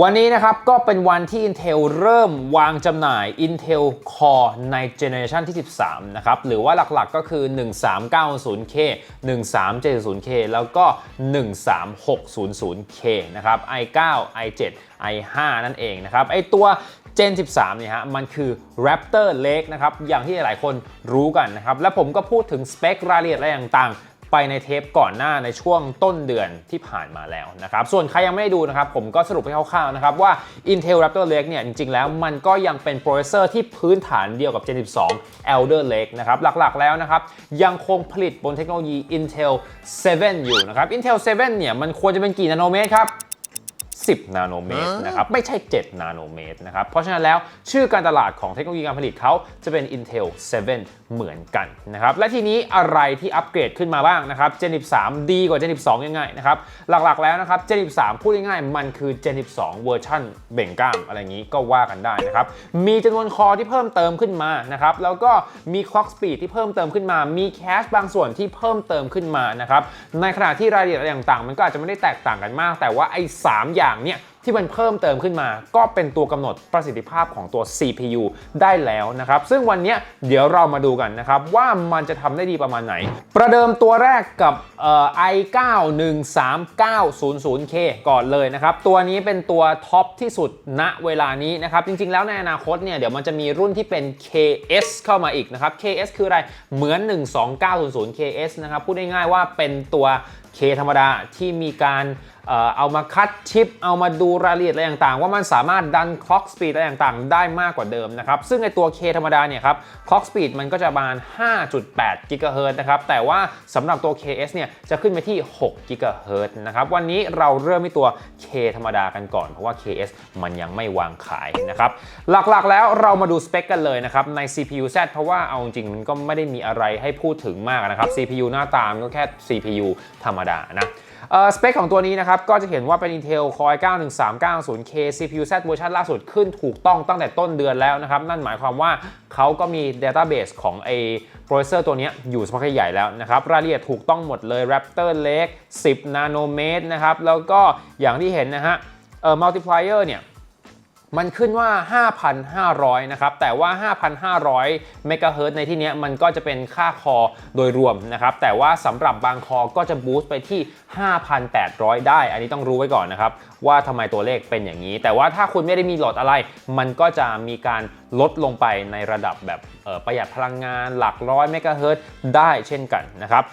วันนี้นะครับก็เป็นวันที่ Intel เริ่มวางจำหน่าย Intel Core ในเจเนอเรชันที่ 13 นะครับ หรือว่าหลักๆก็คือ 1390K 1370K แล้วก็ 1360K นะครับ i9 i7 i5 นั่นเองนะครับ ไอตัว Gen 13 เนี่ยฮะ มันคือ Raptor Lake นะครับ อย่างที่หลายคนรู้กันนะครับ และผมก็พูดถึงสเปครายละเอียดอะไรต่างๆ ไปในเทปก่อนหน้าในช่วงต้นเดือนที่ผ่านมาแล้วนะครับ ส่วนใครยังไม่ได้ดูนะครับ ผมก็สรุปให้คร่าวๆนะครับว่า Intel Raptor Lake เนี่ยจริงๆ แล้วมันก็ยังเป็นโปรเซสเซอร์ที่พื้นฐานเดียวกับ Gen 12 Elder Lake นะครับหลักๆแล้วนะครับ ยังคงผลิตบนเทคโนโลยี Intel 7 อยู่นะครับ Intel 7 เนี่ยมันควรจะเป็นกี่นาโนเมตรครับ 10 นาโนเมตรนะครับไม่ใช่ 7 นาโนเมตรนะครับเพราะฉะนั้นแล้วชื่อการตลาดของเทคโนโลยีการผลิตเขาจะเป็น Intel 7 เหมือนกันนะครับและทีนี้อะไรที่อัปเกรดขึ้นมาบ้างนะครับ Gen 13 ดีกว่า Gen 12 ยังไงนะครับหลักๆแล้วนะครับ Gen 13 พูดง่ายๆมันคือ Gen 12 เวอร์ชันเบ่งกล้ามอะไรอย่างนี้ก็ว่ากันได้นะครับมีจำนวนคอที่เพิ่มเติมขึ้นมานะครับแล้วก็มี clock speed ที่เพิ่มเติมขึ้นมา มีแคชบางส่วนที่เพิ่มเติมขึ้นมานะครับในขณะที่รายละเอียดอะไรต่างๆ มันก็อาจจะไม่ได้แตกต่างกันมาก แต่ว่าไอ้3อย่างเนี่ยที่มันเพิ่มเติมขึ้นมา ก็เป็นตัวกำหนดประสิทธิภาพของตัว CPU ได้แล้วนะครับ ซึ่งวันนี้เดี๋ยวเรามาดูกันนะครับ ว่ามันจะทำได้ดีประมาณไหน ประเดิมตัวแรกกับเอ่อ i9 13900K ก่อนเลยนะครับ ตัวนี้เป็นตัวท็อปที่สุดณเวลานี้นะครับ จริงๆ แล้วในอนาคตเนี่ยเดี๋ยวมันจะมีรุ่นที่เป็น KS เข้ามาอีกนะครับ KS คืออะไรเหมือน 12900 KS นะครับพูดง่ายๆว่าเป็นตัว K ธรรมดาที่มีการ เอามาคัดชิป เอามาดูรายละเอียดอะไรต่างๆ ว่ามันสามารถดัน clock speed อะไรต่างๆ ได้มากกว่าเดิมนะครับ ซึ่งในตัว K ธรรมดาเนี่ยครับ clock speed มันก็จะประมาณ 5.8 GHz นะครับ แต่ว่าสำหรับตัว KS เนี่ยจะขึ้นไปที่6 GHz นะครับ วันนี้เราเริ่มที่ตัว K ธรรมดากันก่อน เพราะว่า KS มันยังไม่วางขายนะครับ หลักๆแล้วเรามาดูสเปคกันเลยนะครับ ใน CPU Z เพราะว่าเอาจริงมันก็ไม่ได้มีอะไรให้พูดถึงมากนะครับ CPU หน้าตามนก็แค่ CPU ธรรมดานะ สเปคของตัวนี้นะครับ ก็จะเห็นว่าเป็น Intel Core i9 1390K CPU Z เวอร์ชันล่าสุดขึ้นถูกต้องตั้งแต่ต้นเดือนแล้วนะครับ นั่นหมายความว่าเขาก็มี Database ของไอโปรเซสเซอร์ตัวนี้อยู่สักพักใหญ่แล้วนะครับ รายละเอียดถูกต้องหมดเลย Raptor Lake 10 นาโนเมตรนะครับ แล้วก็อย่างที่เห็นนะฮะเอ่อ multiplier เนี่ย มันขึ้นว่า 5,500 นะครับ แต่ว่า 5,500 เมกะเฮิรตซ์ในที่นี้มันก็จะเป็นค่าคอโดยรวมนะครับ แต่ว่าสำหรับบางคอก็จะบูสต์ไปที่ 5,800 ได้ อันนี้ต้องรู้ไว้ก่อนนะครับ ว่าทำไมตัวเลขเป็นอย่างนี้ แต่ว่าถ้าคุณไม่ได้มีโหลดอะไร มันก็จะมีการลดลงไปในระดับแบบประหยัดพลังงานหลักร้อยเมกะเฮิรตซ์ได้เช่นกันนะครับ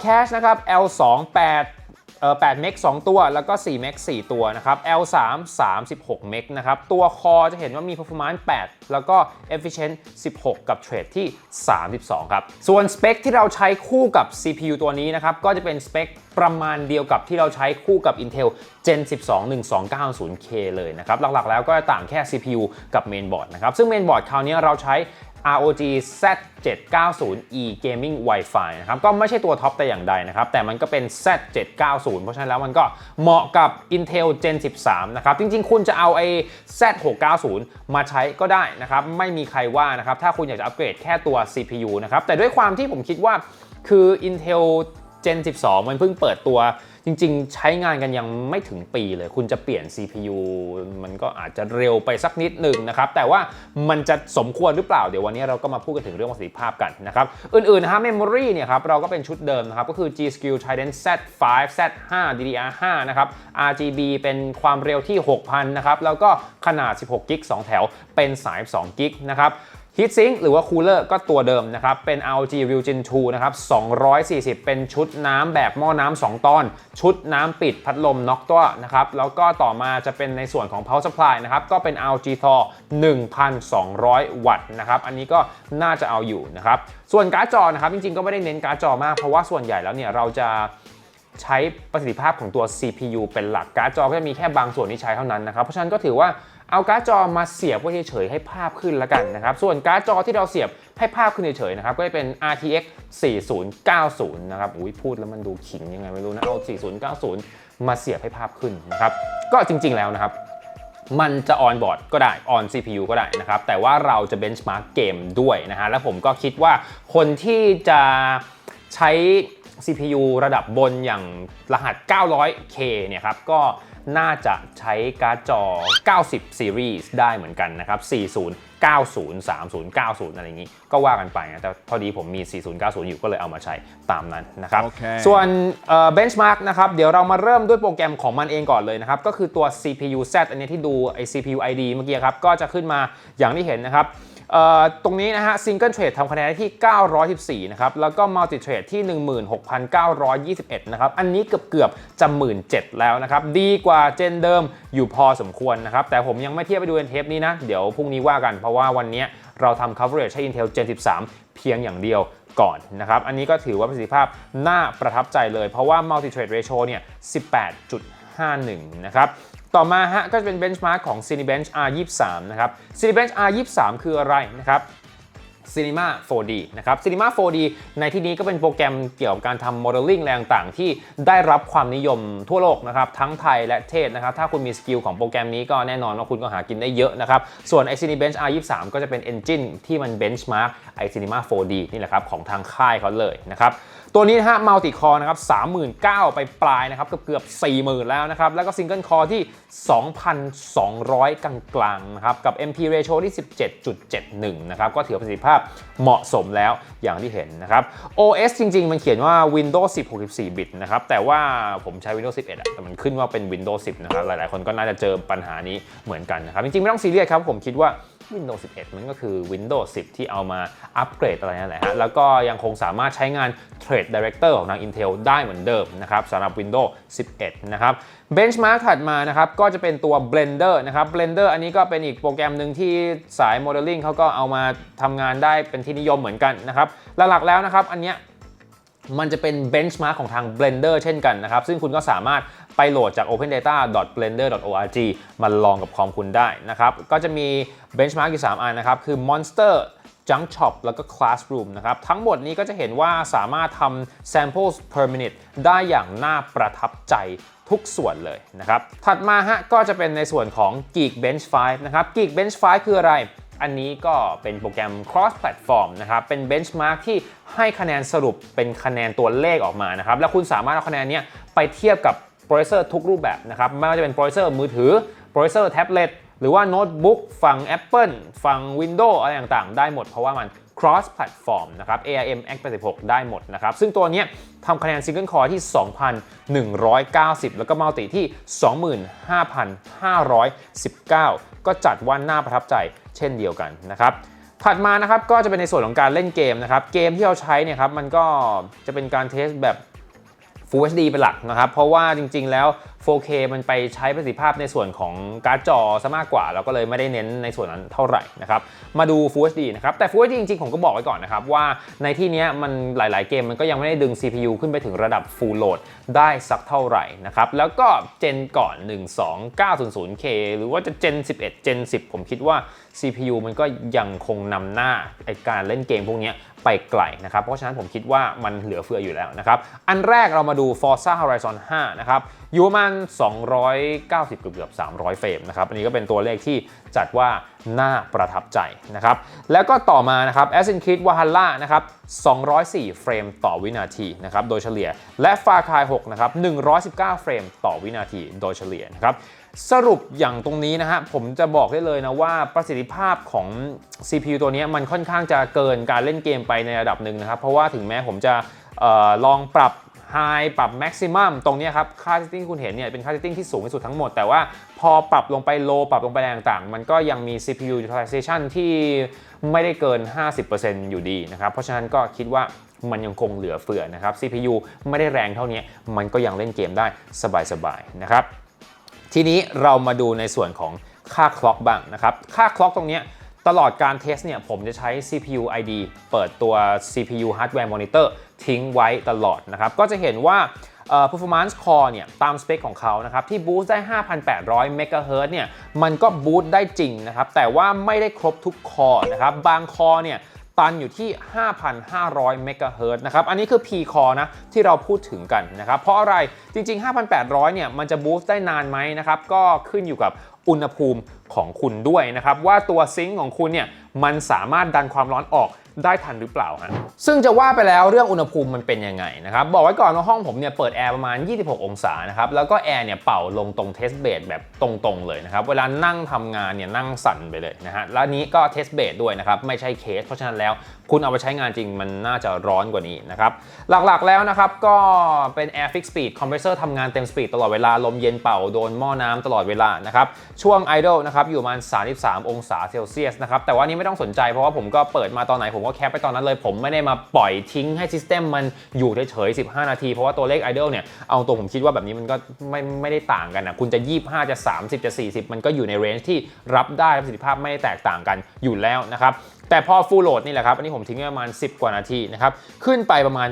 แคชนะครับ L28 8เมก2 ตัวแล้วก็4เมก4ตัวนะครับ L3 36เมกนะครับ ตัวคอจะเห็นว่ามี performance 8 แล้วก็ efficient 16 กับเทรดที่ 32 ครับ ส่วนสเปคที่เราใช้คู่กับ CPU ตัวนี้นะครับ ก็จะเป็นสเปคประมาณเดียวกับที่เราใช้คู่กับ Intel Gen 12 1290K เลยนะครับ หลักๆแล้วก็จะต่างแค่ CPU กับ mainboard นะครับ ซึ่ง mainboard คราวนี้เราใช้ ROG Z790E Gaming Wi-Fi นะครับก็ไม่ใช่ตัวท็อปแต่อย่างใดนะครับ แต่มันก็เป็น Z790 เพราะฉะนั้นแล้วมันก็เหมาะกับ Intel Gen 13 นะครับ จริงๆ คุณจะเอาไอ้ Z690 มาใช้ก็ได้นะครับ ไม่มีใครว่านะครับ ถ้าคุณอยากจะอัปเกรดแค่ตัว CPU นะครับ แต่ด้วยความที่ผมคิดว่าคือ Intel Gen 12 มันเพิ่งเปิดตัว จริงๆ ใช้งานกันยังไม่ถึงปีเลย คุณจะเปลี่ยน CPU มันก็อาจจะเร็วไปสักนิดหนึ่งนะครับ แต่ว่ามันจะสมควรหรือเปล่า เดี๋ยววันนี้เราก็มาพูดกันถึงเรื่องประสิทธิภาพกันนะครับ อื่นๆนะฮะ Memory เนี่ยครับ เราก็เป็นชุดเดิมนะครับ ก็คือ G Skill Trident Z5 Z5 DDR5 นะครับ RGB เป็นความเร็วที่ 6,000 นะครับ แล้วก็ขนาด 16 กิก 2 แถว เป็นสาย2กิกนะครับ ฮีทซิงค์หรือว่าคูลเลอร์ก็ตัวเดิมนะครับ เป็น ROG Real Gen 2นะครับ 240 เป็นชุดน้ำแบบหม้อน้ำ2ตอน ชุดน้ำปิดพัดลมน็อกตัวนะครับ แล้วก็ต่อมาจะเป็นในส่วนของ Power Supply นะครับ ก็เป็น ROG Thor 1,200 วัตต์นะครับ อันนี้ก็น่าจะเอาอยู่นะครับ ส่วนการ์ดจอนะครับ จริงๆ ก็ไม่ได้เน้นการ์ดจอมาก เพราะว่าส่วนใหญ่แล้วเนี่ยเราจะใช้ประสิทธิภาพของตัว CPU เป็นหลัก การ์ดจอก็จะมีแค่บางส่วนที่ใช้เท่านั้นนะครับ เพราะฉะนั้นก็ถือว่า เอาการ์ดจอมาเสียบไว้เฉยๆให้ภาพขึ้นแล้วกันนะครับ ส่วนการ์ดจอที่เราเสียบให้ภาพขึ้นเฉยๆนะครับ ก็จะเป็น RTX 4090 นะครับ อุ้ยพูดแล้วมันดูขิงยังไงไม่รู้นะ เอา 4090 มาเสียบให้ภาพขึ้นนะครับ ก็จริงๆแล้วนะครับมันจะออนบอร์ดก็ได้ออน CPU ก็ได้นะครับ แต่ว่าเราจะเบนช์มาร์กเกมด้วยนะฮะ แล้วผมก็คิดว่าคนที่จะใช้ CPU ระดับบนอย่างรหัส 900K เนี่ยครับ ก็น่าจะใช้การ์ดจอ 90 Series ได้เหมือนกันนะครับ 40 90 30 90 อะไรอย่างนี้ ก็ว่ากันไปนะ แต่พอดีผมมี 40 90 อยู่ก็เลยเอามาใช้ตามนั้นนะครับโอเคส่วนเบนช์มาร์กนะครับ เดี๋ยวเรามาเริ่มด้วยโปรแกรมของมันเองก่อนเลยนะครับ ก็คือตัว CPU Z อันนี้ที่ดูไอ CPU ID เมื่อกี้ครับ ก็จะขึ้นมาอย่างที่เห็นนะครับเอ่อ ตรงนี้นะฮะซิงเกิลเทรดทำคะแนนได้ที่ 914 นะครับ แล้วก็มัลติเทรดที่ 16,921 นะครับ อันนี้เกือบเกือบจะ17,000แล้วนะครับ ดีกว่าเจนเดิมอยู่พอสมควรนะครับ แต่ผมยังไม่เทียบไปดูในเทปนี้นะ เดี๋ยวพรุ่งนี้ว่ากันเพราะว่าวันนี้เราทำ coverage ให้ Intel Gen 13 เพียงอย่างเดียวก่อนนะครับ อันนี้ก็ถือว่าประสิทธิภาพน่าประทับใจเลย เพราะว่า multi trade ratio เนี่ย 18.51 นะครับ ต่อมาฮะก็จะเป็น benchmark ของ Cinebench R23 นะครับ Cinebench R23 คืออะไรนะครับ Cinema 4D นะครับ Cinema 4D ในที่นี้ก็เป็นโปรแกรมเกี่ยวกับการทำโมเดลลิ่งอะไรต่างๆ ที่ได้รับความนิยมทั่วโลกนะครับ ทั้งไทยและเทศนะครับ ถ้าคุณมีสกิลของโปรแกรมนี้ก็แน่นอนว่าคุณก็หากินได้เยอะนะครับ ส่วนไอ Cinebench R23 ก็จะเป็น engine ที่มัน benchmark ไอ Cinema 4D นี่แหละครับ ของทางค่ายเขาเลยนะครับตัวนี้นะฮะมัลติคอร์นะครับ39,000 ไปปลายนะครับเกือบเกือบ 40,000 แล้วนะครับ แล้วก็ซิงเกิลคอร์ที่ 2,200 กลางๆนะครับ กับ MP ratio ที่ 17.71 นะครับ ก็ถือประสิทธิภาพเหมาะสมแล้วอย่างที่เห็นนะครับ OS จริง ๆ มันเขียนว่า Windows 10 64 บิตนะครับ แต่ว่าผมใช้ Windows 11อะแต่มันขึ้นว่าเป็น Windows 10 นะครับ หลาย ๆ คนก็น่าจะเจอปัญหานี้เหมือนกันนะครับ จริง ๆ ไม่ต้องซีเรียสครับ ผมคิดว่า Windows 11 มันก็คือ Windows 10 ที่เอามาอัปเกรดอะไรนั่นแหละฮะแล้วก็ยังคงสามารถใช้งาน Trade Director ของทาง Intel ได้เหมือนเดิมนะครับสำหรับ Windows 11 นะครับ Benchmark ถัดมานะครับก็จะเป็นตัว Blender นะครับ Blender อันนี้ก็เป็นอีกโปรแกรมหนึ่งที่สาย Modeling เขาก็เอามาทำงานได้เป็นที่นิยมเหมือนกันนะครับหลักๆแล้วนะครับอันเนี้ย มันจะเป็น benchmark ของทาง Blender เช่นกันนะครับ ซึ่งคุณก็สามารถไปโหลดจาก opendata.blender.org มาลองกับคอมคุณได้นะครับ ก็จะมี benchmark อยู่ 3 อันนะครับ คือ monster junk shop แล้วก็ classroom นะครับ ทั้งหมดนี้ก็จะเห็นว่าสามารถทำ samples per minute ได้อย่างน่าประทับใจทุกส่วนเลยนะครับ ถัดมาฮะก็จะเป็นในส่วนของ Geek Bench 5 นะครับ Geek Bench 5 คืออะไร อันนี้ก็เป็นโปรแกรม cross platform นะครับ เป็น benchmark ที่ให้คะแนนสรุปเป็นคะแนนตัวเลขออกมานะครับ แล้วคุณสามารถเอาคะแนนนี้ไปเทียบกับโปรเซอร์ทุกรูปแบบนะครับ ไม่ว่าจะเป็นโปรเซอร์มือถือโปรเซอร์แท็บเล็ต หรือว่าโน้ตบุ๊กฝั่ง Apple ฝั่ง Windows อะไรต่างๆ ได้หมดเพราะว่ามัน cross platform นะครับ ARM X86 ได้หมดนะครับ ซึ่งตัวนี้ทำคะแนน single core ที่ 2,190 แล้วก็มัลติที่ 25,519 ก็จัดว่าน่าประทับใจเช่นเดียวกันนะครับถัดมานะครับก็จะเป็นในส่วนของการเล่นเกมนะครับ เกมที่เราใช้เนี่ยครับมันก็จะเป็นการเทสแบบ Full HD เป็นหลักนะครับ เพราะว่าจริงๆแล้ว 4K มันไปใช้ประสิทธิภาพในส่วนของการ์ดจอซะมากกว่า เราก็เลยไม่ได้เน้นในส่วนนั้นเท่าไหร่นะครับ มาดู Full HD นะครับ แต่ Full HD จริงๆ ผมก็บอกไว้ก่อนนะครับ ว่าในที่นี้มันหลายๆเกมมันก็ยังไม่ได้ดึง CPU ขึ้นไปถึงระดับ Full Load ได้สักเท่าไหร่นะครับ แล้วก็เจนก่อน 12900K หรือว่าจะเจน11 เจน10 ผมคิดว่า CPU มันก็ยังคงนำหน้าไอการเล่นเกมพวกนี้ไปไกลนะครับ เพราะฉะนั้นผมคิดว่ามันเหลือเฟืออยู่แล้วนะครับ อันแรกเรามาดู Forza Horizon 5 นะครับ อยู่ประมาณ 290 เกือบเกือบ300 เฟรมนะครับ อันนี้ก็เป็นตัวเลขที่จัดว่าน่าประทับใจนะครับ แล้วก็ต่อมานะครับ Assassin's Creed Valhalla นะครับ 204 เฟรมต่อวินาทีนะครับ โดยเฉลี่ย และ Far Cry 6 นะครับ 119 เฟรมต่อวินาที โดยเฉลี่ยนะครับ สรุปอย่างตรงนี้นะฮะ ผมจะบอกได้เลยนะว่าประสิทธิภาพของ CPU ตัวนี้มันค่อนข้างจะเกินการเล่นเกมไปในระดับหนึ่งนะครับ เพราะว่าถึงแม้ผมจะออลองปรับ High ปรับ Maximum ตรงนี้ครับ ค่า setting ที่คุณเห็นเนี่ยเป็นค่า setting ที่สูงที่สุดทั้งหมด แต่ว่าพอปรับลงไป Low ปรับลงไปอะไรต่างๆ มันก็ยังมี CPU utilization ที่ไม่ได้เกิน 50%อยู่ดีนะครับ เพราะฉะนั้นก็คิดว่ามันยังคงเหลือเฟือนะครับ CPU ไม่ได้แรงเท่านี้ มันก็ยังเล่นเกมได้สบายๆนะครับ ทีนี้เรามาดูในส่วนของค่าคล็อกบ้างนะครับ ค่าคล็อกตรงนี้ตลอดการเทสเนี่ยผมจะใช้ CPU ID เปิดตัว CPU Hardware Monitor ทิ้งไว้ตลอดนะครับ ก็จะเห็นว่าเอ่อ performance core เนี่ยตามสเปคของเขานะครับที่บูสต์ได้ 5,800 MHz เนี่ยมันก็บูสต์ได้จริงนะครับ แต่ว่าไม่ได้ครบทุกคอร์นะครับ บางคอร์เนี่ย ตันอยู่ที่ 5,500 เมกะเฮิร์ตนะครับ อันนี้คือ P core นะที่เราพูดถึงกันนะครับ เพราะอะไรจริง ๆ 5,800 เนี่ยมันจะบูสต์ได้นานไหมนะครับ ก็ขึ้นอยู่กับอุณหภูมิของคุณด้วยนะครับ ว่าตัวซิงค์ของคุณเนี่ยมันสามารถดันความร้อนออก ได้ทันหรือเปล่าฮะซึ่งจะว่าไปแล้วเรื่องอุณหภูมิมันเป็นยังไงนะครับ บอกไว้ก่อนว่าห้องผมเนี่ยเปิดแอร์ประมาณ 26 องศานะครับแล้วก็แอร์เนี่ยเป่าลงตรงเทสเบดแบบตรงๆเลยนะครับเวลานั่งทำงานเนี่ยนั่งสั่นไปเลยนะฮะแล้วนี้ก็เทสเบดด้วยนะครับไม่ใช่เคส เพราะฉะนั้นแล้วคุณเอาไปใช้งานจริงมันน่าจะร้อนกว่านี้นะครับหลักๆแล้วนะครับก็เป็น Air Fix Speed Compressor ทำงานเต็มสปีดตลอดเวลาลมเย็นเป่าโดนหม้อน้ำตลอดเวลานะครับช่วง idle นะครับอยู่ประมาณ33 องศาเซลเซียสนะครับแต่ว่านี้ไม่ต้องสนใจเพราะว่าผมก็เปิดมาตอนไหนผมก็แคปไปตอนนั้นเลย ผมไม่ได้มาปล่อยทิ้งให้ซิสเต็มมันอยู่เฉยๆ15 นาที เพราะว่าตัวเลขไอเดลเนี่ยเอาตัวผมคิดว่าแบบนี้มันก็ไม่ไม่ได้ต่างกันนะคุณจะ 25 จะ 30 จะ 40 มันก็อยู่ในเรนจ์ที่รับได้ประสิทธิภาพไม่ได้แตกต่างกันอยู่แล้วนะครับ แต่พอ full load นี่แหละครับ อันนี้ผมทิ้งประมาณ 10 กว่านาทีนะครับ ขึ้นไปประมาณ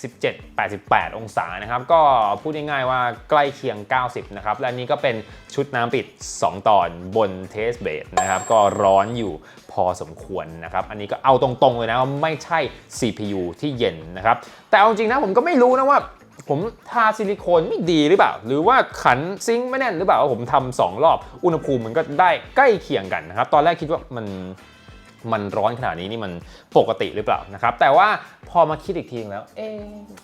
87 88 องศานะครับ ก็พูดง่ายๆว่าใกล้เคียง 90 นะครับ และนี่ก็เป็นชุดน้ำปิด 2 ตอนบนเทสเบดนะครับ ก็ร้อนอยู่พอสมควรนะครับ อันนี้ก็เอาตรงๆเลยนะว่าไม่ใช่ CPU ที่เย็นนะครับ แต่เอาจริงนะผมก็ไม่รู้นะว่าผมทาซิลิโคนไม่ดีหรือเปล่า หรือว่าขันซิงค์ไม่แน่นหรือเปล่าว่าผมทำสองรอบอุณหภูมิมันก็ได้ใกล้เคียงกันนะครับ ตอนแรกคิดว่ามัน มันร้อนขนาดนี้นี่มันปกติหรือเปล่านะครับ แต่ว่าพอมาคิดอีกทีนึงแล้ว เอ๊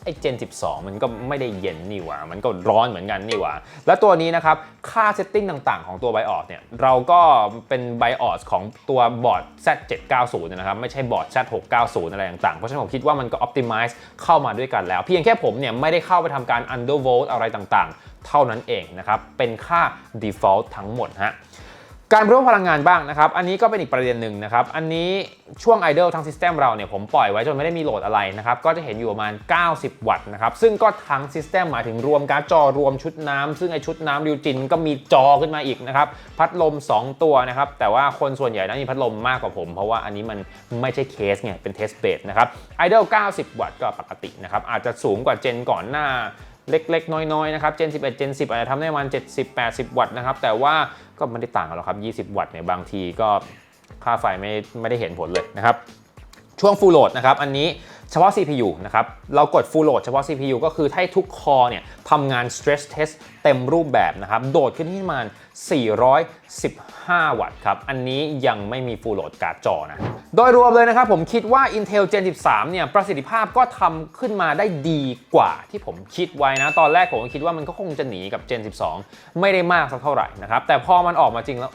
ไอเจน 12 มันก็ไม่ได้เย็นนี่หว่า มันก็ร้อนเหมือนกันนี่หว่า แล้วตัวนี้นะครับ ค่าเซตติ้งต่างๆ ของตัว BIOS เนี่ย เราก็เป็น BIOS ของตัวบอร์ด Z790 นะครับ ไม่ใช่บอร์ด Z690 อะไรต่างๆ เพราะฉะนั้นผมคิดว่ามันก็ optimize เข้ามาด้วยกันแล้ว เพียงแค่ผมเนี่ยไม่ได้เข้าไปทำการ undervolt อะไรต่างๆ เท่านั้นเองนะครับ เป็นค่า default ทั้งหมดฮะ การบริโภคพลังงานบ้างนะครับ อันนี้ก็เป็นอีกประเด็นหนึ่งนะครับ อันนี้ช่วง idle ทั้ง system เราเนี่ยผมปล่อยไว้จนไม่ได้มีโหลดอะไรนะครับ ก็จะเห็นอยู่ประมาณ 90 วัตต์นะครับ ซึ่งก็ทั้ง system หมายถึงรวมการ์ดจอรวมชุดน้ำซึ่งไอชุดน้ำริวจินก็มีจอขึ้นมาอีกนะครับ พัดลม 2 ตัวนะครับ แต่ว่าคนส่วนใหญ่นั้นมีพัดลมมากกว่าผม เพราะว่าอันนี้มันไม่ใช่เคสไง เป็น test bed นะครับ idle 90 วัตต์ก็ปกตินะครับ อาจจะสูงกว่าเจนก่อนหน้า เล็ก ๆ น้อย ๆ นะครับเจน11เจน10 อาจจะทำได้ประมาณ 70 80 วัตต์นะครับ แต่ว่าก็ไม่ได้ต่างกันหรอกครับ 20 วัตต์เนี่ยบางทีก็ค่าไฟไม่ไม่ได้เห็นผลเลยนะครับ ช่วง full load นะครับ อันนี้ เฉพาะ CPU นะครับ เรากด full load เฉพาะ CPU ก็คือให้ทุกคอเนี่ยทำงาน stress test เต็มรูปแบบนะครับ โดดขึ้นที่ประมาณ 415 วัตต์ครับ อันนี้ยังไม่มี full load การ์ดจอนะ โดยรวมเลยนะครับ ผมคิดว่า Intel Gen 13 เนี่ย ประสิทธิภาพก็ทำขึ้นมาได้ดีกว่าที่ผมคิดไว้นะ ตอนแรกผมคิดว่ามันก็คงจะหนีกับ Gen 12 ไม่ได้มากสักเท่าไหร่นะครับ แต่พอมันออกมาจริงแล้ว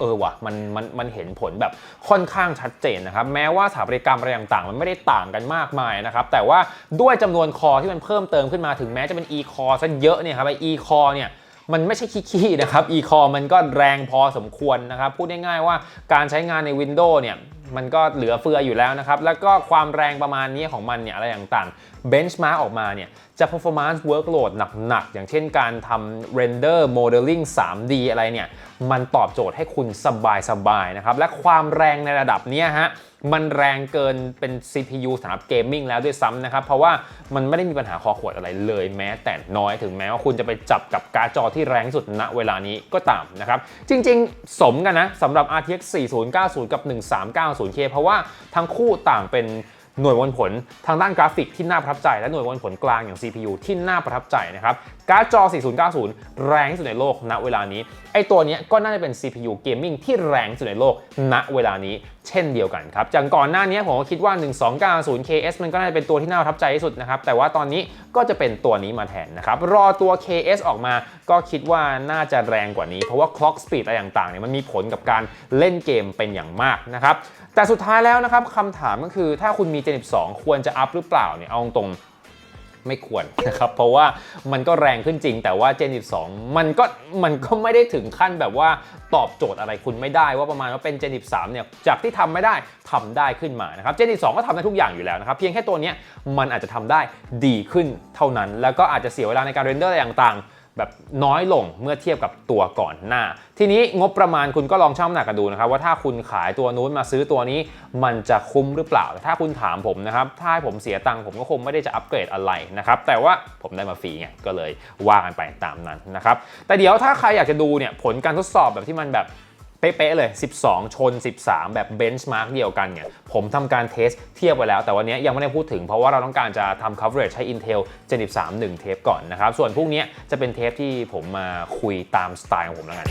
เออว่ะมันมันมันเห็นผลแบบค่อนข้างชัดเจนนะครับแม้ว่าสถาปัตยกรรมอะไรต่างๆ มันไม่ได้ต่างกันมากมายนะครับแต่ว่าด้วยจำนวนคอที่มันเพิ่มเติมขึ้นมาถึงแม้จะเป็น e core ซะเยอะเนี่ยครับไอ e core เนี่ยมันไม่ใช่ขี้ๆนะครับ e core มันก็แรงพอสมควรนะครับพูดง่ายๆว่าการใช้งานใน Windows เนี่ยมันก็เหลือเฟืออยู่แล้วนะครับ แล้วก็ความแรงประมาณนี้ของมันเนี่ยอะไรต่าง ๆ benchmark ออกมาเนี่ยจะ performance workload หนัก ๆ อย่างเช่นการทำ render modeling 3D อะไรเนี่ย มันตอบโจทย์ให้คุณสบาย ๆ นะครับ และความแรงในระดับเนี้ยฮะมันแรงเกินเป็น CPU สำหรับเกมมิ่งแล้วด้วยซ้ำนะครับ เพราะว่ามันไม่ได้มีปัญหาคอขวดอะไรเลยแม้แต่น้อยถึงแม้ว่าคุณจะไปจับกับการ์ดจอที่แรงสุดณเวลานี้ก็ตามนะครับ จริงๆ สมกันนะสำหรับ RTX 4090 กับ 1390K เพราะว่าทั้งคู่ต่างเป็น หน่วยวัดผลทางด้านกราฟิกที่น่าประทับใจ และหน่วยวัดผลกลางอย่าง CPU ที่น่าประทับใจนะครับการ์ดจอ 4090 แรงที่สุดในโลกณเวลานี้ไอตัวนี้ก็น่าจะเป็น CPU Gaming ที่แรงที่สุดในโลกณเวลานี้ เช่นเดียวกันครับจากก่อนหน้านี้ผมก็คิดว่า 1290 KS มันก็น่าจะเป็นตัวที่น่าประทับใจที่สุดนะครับแต่ว่าตอนนี้ก็จะเป็นตัวนี้มาแทนนะครับรอตัว KS ออกมาก็คิดว่าน่าจะแรงกว่านี้ เพราะว่า clock speed อะไรต่างๆเนี่ยมันมีผลกับการเล่นเกมเป็นอย่างมากนะครับแต่สุดท้ายแล้วนะครับคำถามก็คือถ้าคุณมี Gen 12 ควรจะอัพหรือเปล่าเนี่ยเอาตรง ไม่ควรนะครับเพราะว่ามันก็แรงขึ้นจริง แต่ว่า Gen 12 มันก็มันก็ไม่ได้ถึงขั้นแบบว่าตอบโจทย์อะไรคุณไม่ได้ว่าประมาณว่าเป็น Gen 13 เนี่ยจากที่ทำไม่ได้ทำได้ขึ้นมานะครับ Gen 12 ก็ทำได้ทุกอย่างอยู่แล้วนะครับ เพียงแค่ตัวนี้มันอาจจะทำได้ดีขึ้นเท่านั้น แล้วก็อาจจะเสียเวลาในการเรนเดอร์อะไรต่างๆ แบบน้อยลงเมื่อเทียบกับตัวก่อนหน้า ทีนี้งบประมาณคุณก็ลองชั่งน้ำหนักกันดูนะครับว่าถ้าคุณขายตัวนู้นมาซื้อตัวนี้ มันจะคุ้มหรือเปล่า ถ้าคุณถามผมนะครับถ้าให้ผมเสียตังค์ผมก็คงไม่ได้จะอัปเกรดอะไรนะครับแต่ว่าผมได้มาฟรีไงก็เลยว่ากันไปตามนั้นนะครับแต่เดี๋ยวถ้าใครอยากจะดูเนี่ยผลการทดสอบแบบที่มันแบบ เป๊ะๆเลย 12 ชน 13 แบบเบนช์มาร์กเดียวกันเนี่ย ผมทำการเทสเทียบไว้แล้ว แต่วันนี้ยังไม่ได้พูดถึง เพราะว่าเราต้องการจะทำ coverage ใช้ Intel Gen 13 1 เทปก่อนนะครับ ส่วนพวกนี้จะเป็นเทปที่ผมมาคุยตามสไตล์ของผมแล้วกัน